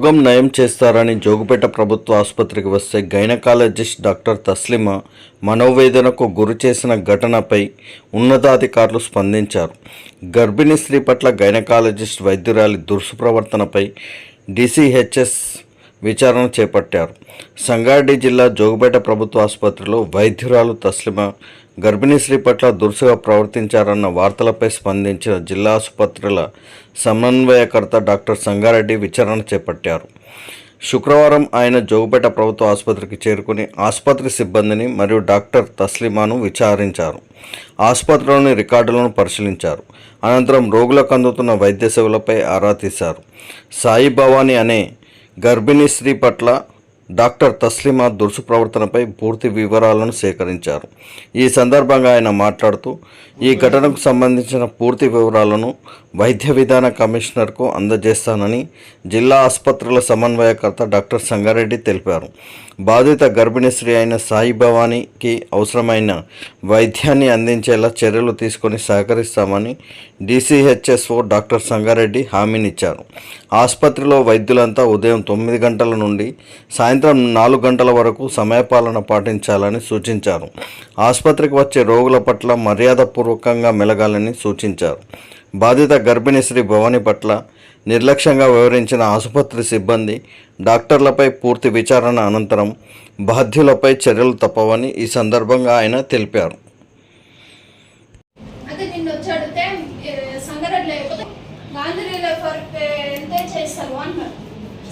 రోగం నయం చేస్తారని జోగుపేట ప్రభుత్వ ఆసుపత్రికి వస్తే గైనకాలజిస్ట్ డాక్టర్ తస్లిమా మనోవేదనకు గురి చేసిన ఘటనపై ఉన్నతాధికారులు స్పందించారు. గర్భిణీ స్త్రీ పట్ల గైనకాలజిస్ట్ వైద్యురాలి దురుసు ప్రవర్తనపై విచారణ చేపట్టారు. సంగారెడ్డి జిల్లా జోగుపేట ప్రభుత్వ ఆసుపత్రిలో వైద్యురాలు తస్లిమా గర్భిణీ స్త్రీ పట్ల దురుసుగా ప్రవర్తించారన్న వార్తలపై స్పందించిన జిల్లా ఆసుపత్రుల సమన్వయకర్త డాక్టర్ సంగారెడ్డి విచారణ చేపట్టారు. శుక్రవారం ఆయన జోగుపేట ప్రభుత్వ ఆసుపత్రికి చేరుకుని ఆసుపత్రి సిబ్బందిని మరియు డాక్టర్ తస్లిమాను విచారించారు. ఆసుపత్రిలోని రికార్డులను పరిశీలించారు. అనంతరం రోగులకు అందుతున్న వైద్య సేవలపై ఆరా తీశారు. సాయి భవానీ అనే గర్భిణీ స్త్రీ పట్ల డాక్టర్ తస్లిమా దురుసు ప్రవర్తనపై పూర్తి వివరాలను సేకరించారు. ఈ సందర్భంగా ఆయన మాట్లాడుతూ ఈ ఘటనకు సంబంధించిన పూర్తి వివరాలను వైద్య విధాన కమిషనర్కు అందజేస్తానని జిల్లా ఆసుపత్రుల సమన్వయకర్త డాక్టర్ సంగారెడ్డి తెలిపారు. బాధిత గర్భిణీ స్త్రీ అయిన సాయి భవానీకి అవసరమైన వైద్యాన్ని అందించేలా చర్యలు తీసుకొని సహకరిస్తామని డీసీహెచ్ఎస్ఓ డాక్టర్ సంగారెడ్డి హామీనిచ్చారు. ఆసుపత్రిలో వైద్యులంతా ఉదయం తొమ్మిది గంటల నుండి సాయంత్రం నాలుగు గంటల వరకు సమయపాలన పాటించాలని సూచించారు. ఆసుపత్రికి వచ్చే రోగుల పట్ల మర్యాదపూర్వకంగా మెలగాలని సూచించారు. బాధిత గర్భిణీ శ్రీ భవాని పట్ల నిర్లక్ష్యంగా వ్యవహరించిన ఆసుపత్రి సిబ్బంది డాక్టర్లపై పూర్తి విచారణ అనంతరం బాధ్యులపై చర్యలు తప్పవని ఈ సందర్భంగా ఆయన తెలిపారు అయితే నిన్ను వచ్చి అడిగితే ఏ, సంగారెడ్డి లేకపోతే గాంధీ ఫర్ వెళ్తే చేస్తారు అన్నారు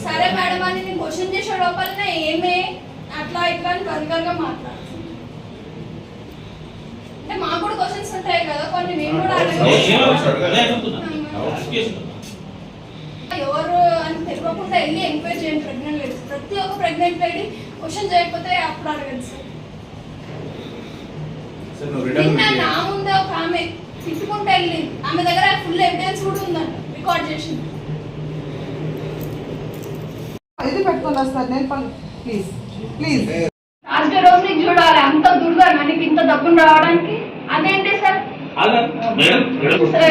సరే మేడం అని నేను క్వశ్చన్ చేసే లోపలనే ఏమే అట్లా ఇట్లా అని వల్గర్గా మాట్లాడుతుంది అంటే మాకు కూడా క్వశ్చన్స్ ఉంటాయి కదా కొన్ని మేము కూడా ఎవరు అని తెలియకుండా వెళ్ళి ఎంక్వైరీ చేయండి ప్రెగ్నెంట్ లేడీస్ ప్రతి ఒక్క ప్రెగ్నెంట్ లేడీ క్వశ్చన్ చేయకపోతే అప్పుడు అడగండి సార్ నా ముందే ఒక ఆమె తిట్టుకుంటూ వెళ్ళింది. ఆమె దగ్గర ఫుల్ ఎవిడెన్స్ కూడా ఉందంట రికార్డ్ చేసింది. ఇది పెట్టుకొని వస్తారు నేను ప్లీజ్ ప్లీజ్ లాస్ట్ రోజు చూడాలి. అంత దుర్గా మనకి ఇంత డబ్బులు రావడానికి అదేంటి సార్? ఇట్లా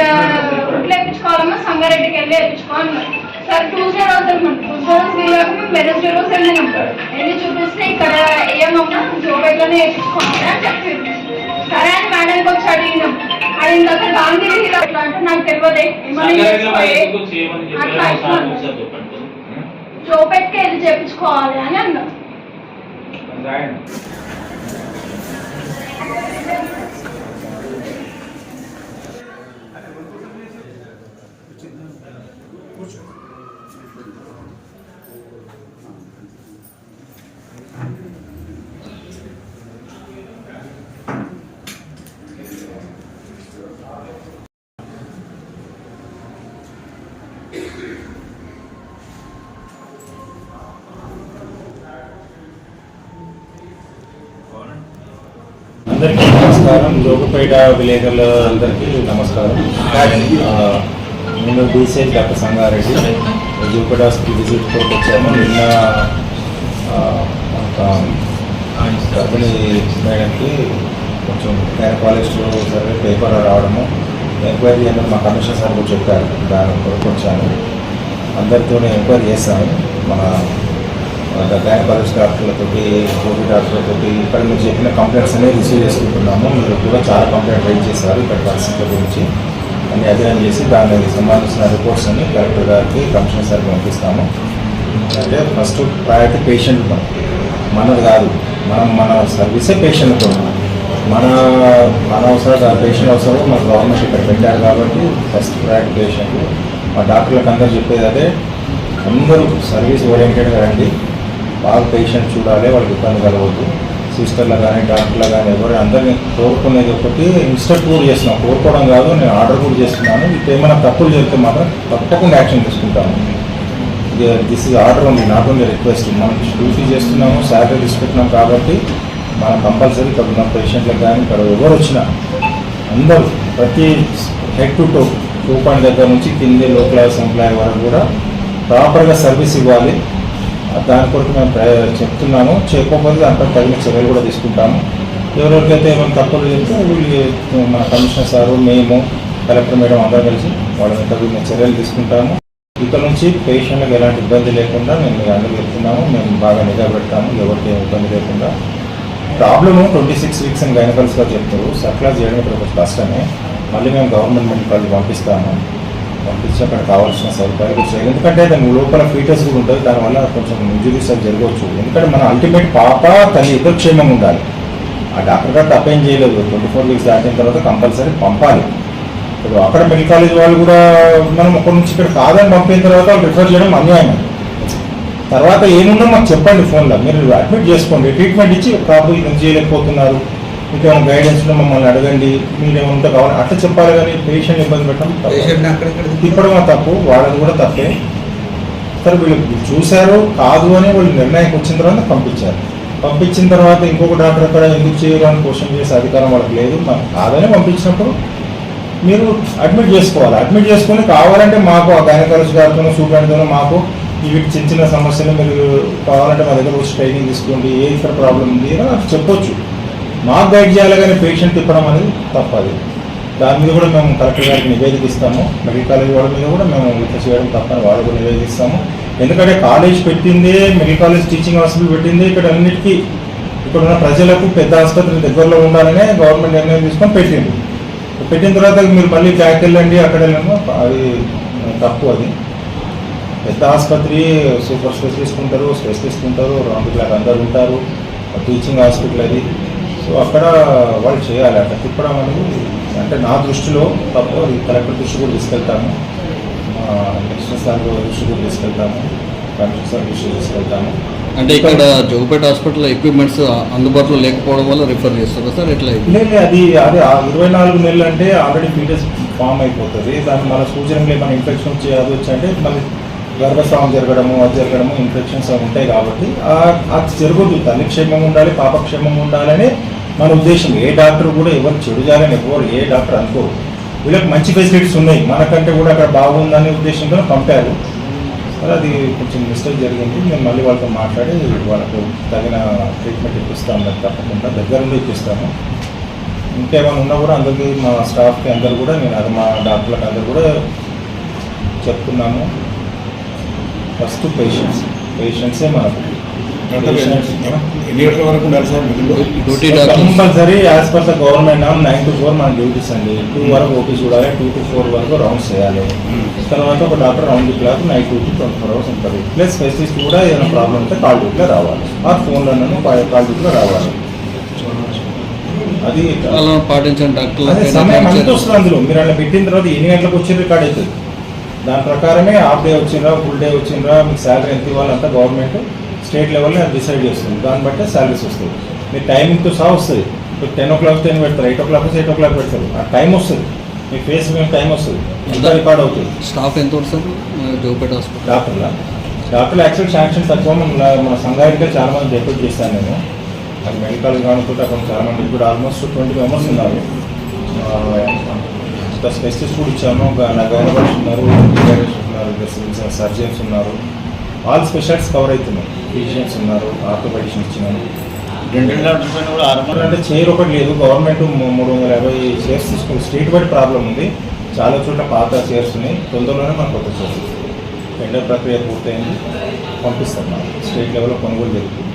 వేయించుకోవాలమ్మా సంగారెడ్డికి వెళ్ళి వేయించుకోవాలి సార్ ట్యూస్డే రోజు ట్యూస్డే రోజు వీళ్ళకి మేము వెనస్డే రోజు వెళ్ళినాం వెళ్ళి చూపిస్తే ఇక్కడ ఏమన్నా జోబెట్లోనే వేయించుకోవాలి అని సరే అని మేడంకి వచ్చి అడిగినాం. అడిగిన తర్వాత గాంధీ అట్లా అంటే నాకు తెలియదే. అట్లా. జోబెట్కి వెళ్ళి చేయించుకోవాలి అని అన్నారు అందరికీ నమస్కారం. జోగుపేట విలేకరుల అందరికీ నమస్కారం. నేను DCS doctor Sangareddy. Jogipet hospital visit court వచ్చాము. నిన్న ఆ, గర్భిణీ మేడంకి కొంచెం గైనకాలజిస్ట్ సర్వే పేపర్ రావడము ఎంక్వైరీ అనేది మా కమిషనర్ సార్ కూడా చెప్పారు. దాని కొరకు వచ్చాను. అందరితోనే ఎంక్వైరీ చేస్తాను మన గైనకాలజిస్ట్ డాక్టర్లతో కోవిడ్ డాక్టర్లతో ఇక్కడ మీరు చెప్పిన కంప్లైంట్స్ అనేవి రిసీవ్ చేసుకుంటున్నాము. మీరు కూడా చాలా కంప్లైంట్ రైజ్ చేశారు ఇక్కడ పరిస్థితుల గురించి. అన్ని అధ్యయనం చేసి దానికి సంబంధించిన రిపోర్ట్స్ అన్ని కలెక్టర్ గారికి కమిషనర్ సార్కి పంపిస్తాము. అంటే ఫస్ట్ ప్రయారిటీ పేషెంట్ మనది కాదు. మనం మన సర్వీసే పేషెంట్ మన మన అవసరం పేషెంట్ అవసరం మన గవర్నమెంట్ ఇక్కడ పెట్టారు కాబట్టి ఫస్ట్ ప్రయారిటీ పేషెంట్. మా డాక్టర్లకు అందరూ చెప్పేది అదే. అందరూ సర్వీస్ ఓరియంటెడ్గా రండి. బాగా పేషెంట్ చూడాలి వాళ్ళకి ఇబ్బంది కలగవద్దు. సిస్టర్లు కానీ డాక్టర్లు కానీ ఎవరు అందరినీ కోరుకునేది ఒకటి ఇన్స్టెంట్ కూడా చేస్తున్నాం. కోరుకోవడం కాదు నేను ఆర్డర్ కూడా చేస్తున్నాను. ఇప్పుడు ఏమైనా తప్పులు జరిగితే మాత్రం తప్పకుండా యాక్షన్ తీసుకుంటాను దిస్ ఇస్ ఆర్డర్ ఉంది నాట్ ఓన్లీ రిక్వెస్ట్ మనం డ్యూటీ చేస్తున్నాము శాలరీ తీసుకుంటున్నాం కాబట్టి మనం కంపల్సరీ ఇక్కడ ఉన్న పేషెంట్లకు కానీ ఇక్కడ ఎవరు వచ్చినా అందరూ ప్రతి head to toe to point దగ్గర నుంచి కింది లో క్లాస్ ఎంప్లాయీ వరకు కూడా ప్రాపర్గా సర్వీస్ ఇవ్వాలి. దాని కొరకు మేము చెప్తున్నాము. చేయకపోతే దానిపై తగిన చర్యలు కూడా తీసుకుంటాము. ఎవరెవరికైతే ఏమైనా తప్పులు చెప్తే వీళ్ళు మన కమిషనర్ సారు మేము కలెక్టర్ మేడం అందరం కలిసి వాళ్ళ తగిన చర్యలు తీసుకుంటాము. ఇక్కడ నుంచి పేషెంట్లకు ఎలాంటి ఇబ్బంది లేకుండా మేము మీ అందరూ వెళ్తున్నాము మేము బాగా నిఘా పెడతాము. ఎవరికి ఇబ్బంది లేకుండా. ప్రాబ్లము ట్వంటీ సిక్స్ వీక్స్ అని గైనకల్స్గా చెప్తారు. సర్క్లాస్ చేయడం ఇక్కడ కొంచెం కష్టమే మళ్ళీ మేము గవర్నమెంట్ మెడికల్ పంపిస్తాము. పంపించి అక్కడ కావాల్సిన సదుపాయాలు కూడా చేయాలి ఎందుకంటే దాని లోపల ఫీటర్స్ కూడా ఉంటుంది దానివల్ల కొంచెం ఇంజురీస్ అవి జరగవచ్చు. ఎందుకంటే మన అల్టిమేట్ పాప తల్లి ఇద్దరు క్షేమంగా ఉండాలి. ఆ డాక్టర్ గారు తప్పేం చేయలేదు. ట్వంటీ ఫోర్ వీక్స్ దాటిన తర్వాత కంపల్సరీ పంపాలి. ఇప్పుడు అక్కడ మెడికల్ కాలేజ్ వాళ్ళు కూడా మనం ఒక నుంచి ఇక్కడ కాదని పంపిన తర్వాత రిఫర్ చేయడం అన్యాయం తర్వాత ఏముందో మాకు చెప్పండి ఫోన్లో. మీరు అడ్మిట్ చేసుకోండి. ట్రీట్మెంట్ ఇచ్చి ప్రాబ్లం చేయలేకపోతున్నారు? ఇంకేమైనా గైడెన్స్ ఉంటే మమ్మల్ని అడగండి. మీరు ఏమైనా ఉంటే కావాలి? అట్లా చెప్పాలి కానీ పేషెంట్ ఇబ్బంది పెట్టడం తప్పు. తిప్పడం తప్పు వాళ్ళది కూడా తప్పే. సరే వీళ్ళు చూశారు కాదు అని వాళ్ళు నిర్ణయానికి వచ్చిన తర్వాత పంపించారు. పంపించిన తర్వాత ఇంకొక డాక్టర్ అక్కడ ఎందుకు చేయరు అని క్వశ్చన్ చేసే అధికారం వాళ్ళకి లేదు. మాకు కాదని పంపించినప్పుడు మీరు అడ్మిట్ చేసుకోవాలి. అడ్మిట్ చేసుకొని కావాలంటే మాకు ఆ గైనకాలజీ గారితోనో సూపరింటెండెంట్తోనో మాకు ఇవి చిన్న చిన్న సమస్యలు మీరు కావాలంటే మా దగ్గర వచ్చి ట్రైనింగ్ తీసుకోండి. ఏ ఇక్కడ ప్రాబ్లం ఉంది అని చెప్పొచ్చు. మాకు గైడ్ చేయాలి కానీ పేషెంట్ తిప్పడం అనేది తప్పది. దాని మీద కూడా మేము కలెక్టర్ గారికి నివేదిక ఇస్తాము. మెడికల్ కాలేజ్ వాళ్ళ మీద కూడా మేము ఇట్లా చేయడం తప్పని వాళ్ళు కూడా నివేదిస్తాము ఎందుకంటే కాలేజ్ పెట్టిందే మెడికల్ కాలేజ్ టీచింగ్ హాస్పిటల్ పెట్టిందే ఇక్కడ అన్నిటికీ ఇక్కడ ఉన్న ప్రజలకు పెద్ద ఆసుపత్రి దగ్గరలో ఉండాలనే గవర్నమెంట్ నిర్ణయం తీసుకొని పెట్టింది. పెట్టిన తర్వాత మీరు మళ్ళీ బ్యాక్ వెళ్ళండి అక్కడ అది తప్పు అది. పెద్ద ఆసుపత్రి సూపర్ స్పెషలిస్ట్ ఉంటారు స్పెషలిస్ట్ ఉంటారు రౌండ్ అందరు ఉంటారు. టీచింగ్ హాస్పిటల్ అది. సో అక్కడ వాళ్ళు చేయాలి. అట్లా తిప్పడం అనేది అంటే నా దృష్టిలో తప్పు కలెక్టర్ దృష్టి కూడా తీసుకెళ్తాము నెక్స్ట్ సార్ దృష్టి కూడా తీసుకెళ్తాము కమిషనర్ సార్ దృష్టి తీసుకెళ్తాము అంటే ఇక్కడ జోగుపేట హాస్పిటల్ ఎక్విప్మెంట్స్ అందుబాటులో లేకపోవడం వల్ల రిఫర్ చేస్తారా సార్? ఎట్లా? లేదు అది అది ఆ ఇరవై నాలుగు నెలలు అంటే ఆల్రెడీ ఫీటస్ ఫామ్ అయిపోతుంది. దాని మన సూచనలు ఏమైనా ఇన్ఫెక్షన్ వచ్చి అది వచ్చి అంటే మళ్ళీ గర్భస్రావం జరగడము అది జరగడము ఇన్ఫెక్షన్స్ అవి ఉంటాయి కాబట్టి అది జరగదు. తల్లి క్షేమంగా ఉండాలి పాప క్షేమంగా ఉండాలని మన ఉద్దేశం ఏ డాక్టర్ కూడా ఎవరు చెడు చేయాలని ఎవరు ఏ డాక్టర్ అనుకోరు. వీళ్ళకి మంచి ఫెసిలిటీస్ ఉన్నాయి. మనకంటే కూడా అక్కడ బాగుందనే ఉద్దేశంతో పంపారు. మరి అది కొంచెం మిస్టేక్ జరిగింది. మేము మళ్ళీ వాళ్ళతో మాట్లాడి వాళ్ళకు తగిన ట్రీట్మెంట్ ఇప్పిస్తాము తప్పకుండా దగ్గర నుండి ఇప్పిస్తాము ఇంకేమైనా ఉన్నా కూడా అందరికీ మా స్టాఫ్కి అందరు కూడా నేను అది మా డాక్టర్లకు అందరు కూడా చెప్తున్నాము ఫస్ట్ పేషెంట్స్. పేషెంట్సే మనకు. Compulsory as per the government nine to four మన డ్యూటీస్ అండి. టూ వరకు ఓపీ చూడాలి టూ టు ఫోర్ వరకు రౌండ్స్ చేయాలి. తర్వాత ఒక doctor round clock night duty twenty four hours ఉంటుంది. ప్లస్ స్పెషలిస్ట్ కూడా ఏదైనా ప్రాబ్లం ఉంటే కాల్ డ్యూటీలో రావాలి. ఆ ఫోన్లోనూ కాల్ డ్యూటీలో రావాలి. అది పాటించండి డాక్టర్లు అదే సమయం అంత వస్తుంది అందులో. మీరు అలా పెట్టిన తర్వాత ఎన్ని గంటలకు వచ్చి రికార్డ్ అవుతుంది దాని ప్రకారమే హాఫ్ డే వచ్చిండ్రా ఫుల్ డే వచ్చిండ్రా మీకు శాలరీ ఎంత ఇవ్వాలంతా గవర్నమెంట్ స్టేట్ లెవెల్లో డిసైడ్ చేస్తుంది. దాన్ని బట్టే శాలరీస్ వస్తుంది మీ టైమింగ్తో సహా వస్తుంది. ఇప్పుడు టెన్ ఓ క్లాక్ టెన్ పెడతారు eight o'clock eight o'clock పెడతారు. ఆ టైం వస్తుంది. మీ ఫేస్ మేము టైం వస్తుంది. అంతా రికార్డ్ అవుతుంది స్టాఫ్ ఎంత హాస్పిటల్. డాక్టర్లా? డాక్టర్లు యాక్చువల్ శాంక్షన్ తక్కువ. మన మన సంఘానికే చాలా మంది డెప్యూట్ చేశాను నేను. అది మెడికల్ కానుకుంటే అక్కడ చాలా మంది ఇప్పుడు ఆల్మోస్ట్ ట్వంటీ మెంబర్స్ ఉన్నారు. స్పెషలిస్ట్ కూడా ఇచ్చాము. నా ఉన్నారు ఉన్నారు సర్జన్స్ ఉన్నారు. ఆల్ స్పెషాలిటీస్ కవర్ అవుతున్నాయి. ఫిజిషియన్స్ ఉన్నారు ఆర్థోపెడిషన్స్ ఇచ్చినాను డెంటల్ డాక్టర్స్ కూడా ఆరు అంటే చైర్ ఒకటి లేదు గవర్నమెంట్ మూడు వందల యాభై చైర్స్ తీసుకుని స్ట్రీట్ వైడ్ ప్రాబ్లం ఉంది. చాలా చోట్ల పాత చైర్స్ ఉన్నాయి. తొందరలోనే మనకు కొత్త చైర్స్ టెండర్ ప్రక్రియ పూర్తయింది. పంపిస్తాం మనం. స్టేట్ లెవెల్లో కొనుగోలు జరుగుతుంది.